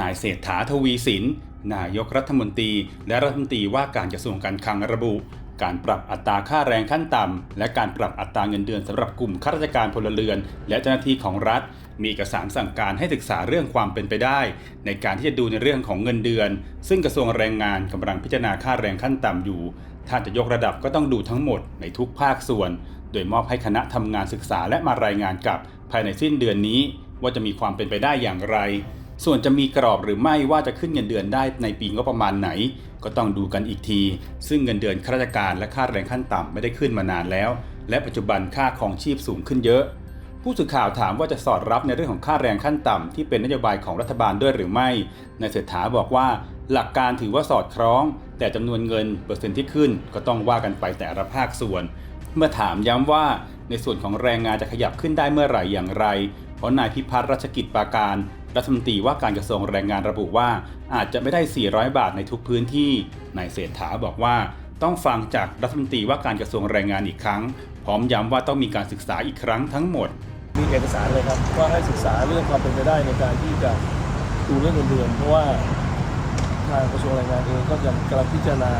นายเศรษฐาทวีสิน นายกรัฐมนตรี และรัฐมนตรีว่าการกระทรวงการคลังระบุ การปรับอัตราค่าแรงขั้นต่ำ และการปรับอัตราเงินเดือนสำหรับกลุ่มข้าราชการพลเรือน และเจ้าหน้าที่ของรัฐ มีเอกสารสั่งการให้ศึกษาเรื่องความเป็นไปได้ ในการที่จะดูในเรื่องของเงินเดือน ซึ่งกระทรวงแรงงานกำลังพิจารณาค่าแรงขั้นต่ำอยู่ ถ้าจะยกระดับก็ต้องดูทั้งหมดในทุกภาคส่วน โดยมอบให้คณะทำงานศึกษาและมารายงานกลับภายในสิ้นเดือนนี้ ว่าจะมีความเป็นไปได้อย่างไร ส่วนจะมีกรอบหรือไม่ว่าจะขึ้นเงินเดือนได้ในปีงบประมาณไหน ก็ต้องดูกันอีกที ซึ่งเงินเดือนข้าราชการและค่าแรงขั้นต่ำไม่ได้ขึ้นมานานแล้ว และปัจจุบันค่าของชีพสูงขึ้นเยอะ ผู้สื่อข่าวถามว่าจะสอดรับในเรื่องของค่าแรงขั้นต่ำที่เป็นนโยบายของรัฐบาลด้วยหรือไม่นายเศรษฐาบอกว่า หลักการถือว่าสอดคล้อง แต่จำนวนเงินเปอร์เซ็นต์ที่ขึ้น ก็ต้องว่ากันไปแต่ละภาคส่วน เมื่อถามย้ำว่าในส่วนของแรงงานจะขยับขึ้นได้เมื่อไหร่อย่างไร เพราะนายพิพัฒน์รัชกิจปราการ รัฐมนตรีว่าการกระทรวงแรงงานระบุว่า อาจจะไม่ได้ 400 บาทในทุกพื้นที่นายเศรษฐาบอกว่า ต้องฟังจากรัฐมนตรีว่าการกระทรวงแรงงานอีกครั้ง พร้อมย้ำว่าต้องมีการศึกษาอีกครั้งทั้งหมด มีเอกสารเลยครับว่าให้ศึกษาเรื่องความเป็นไปได้ในการที่จะดูเรื่องเงินเดือนเพราะว่าทางกระทรวงแรงงานเองก็ยังกำลังพิจารณา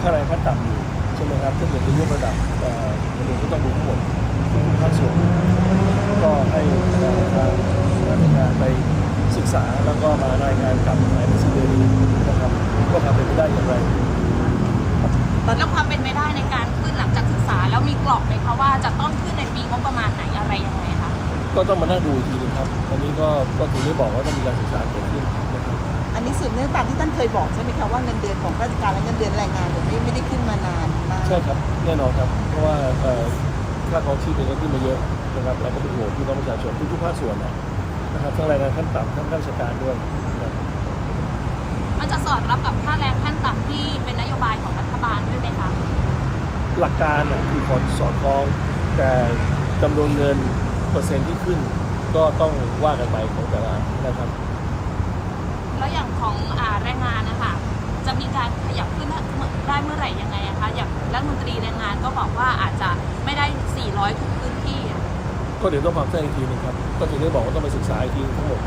ค่าแรงขั้นต่ำอยู่ใช่ไหมครับถ้าเกิดจะยกระดับเงินเดือนก็ต้องดูทั้งหมดทุกภาคส่วนก็ให้ทางทางแรงงานไปศึกษาแล้ว ก็มารายงานกลับภายในสิ้นเดือนนี้นะครับว่าทำเป็นไปได้อย่างไรแล้วความเป็นไปได้ในการขึ้นหลังจากศึกษา แล้วมีกรอบไหมคะว่าจะต้องขึ้นในปีงบประมาณไหนอะไรยังไงคะก็ต้องมานั่งดูอีกทีนึงครับอันนี้ก็ก็ถึงได้บอกว่าต้องมีการศึกษาเกิดขึ้นนะครับอันนี้สืบเนื่องตามที่ท่านเคยบอกใช่ไหมคะว่าเงินเดือนของข้าราชการและเงินเดือนแรงงานเนี่ยไม่ไม่ได้ขึ้นมานานมากใช่ครับแน่นอนครับเพราะว่าเอ่อค่าครองชีพเองก็ขึ้นมาเยอะนะครับเราก็เป็นห่วงพี่น้องประชาชนทุกๆภาคส่วนนะ นะครับทั้งแรงงานขั้นต่ำทั้งข้าราชการด้วยนะครับมันจะสอดรับกับค่าแรงขั้นต่ำที่เป็นนโยบายของรัฐบาลด้วยไหมคะหลักการน่ะคือขอสอดคล้องแต่จำนวนเงินเปอร์เซ็นต์ที่ขึ้น ก็ต้องว่ากันไปของแต่ละนะครับ แล้วอย่างของอ่าแรงงานนะคะจะมีการขยับขึ้นได้เมื่อไหร่ยังไงอะคะอย่างรัฐมนตรีแรงงานก็บอกว่าอาจจะไม่ได้ 400 ทุกพื้นที่อะ ก็เดี๋ยวต้องฟังแท้อีกทีหนึงครับ ก็ถึงได้บอกว่าต้องไปศึกษาอีกทีทั้งหมด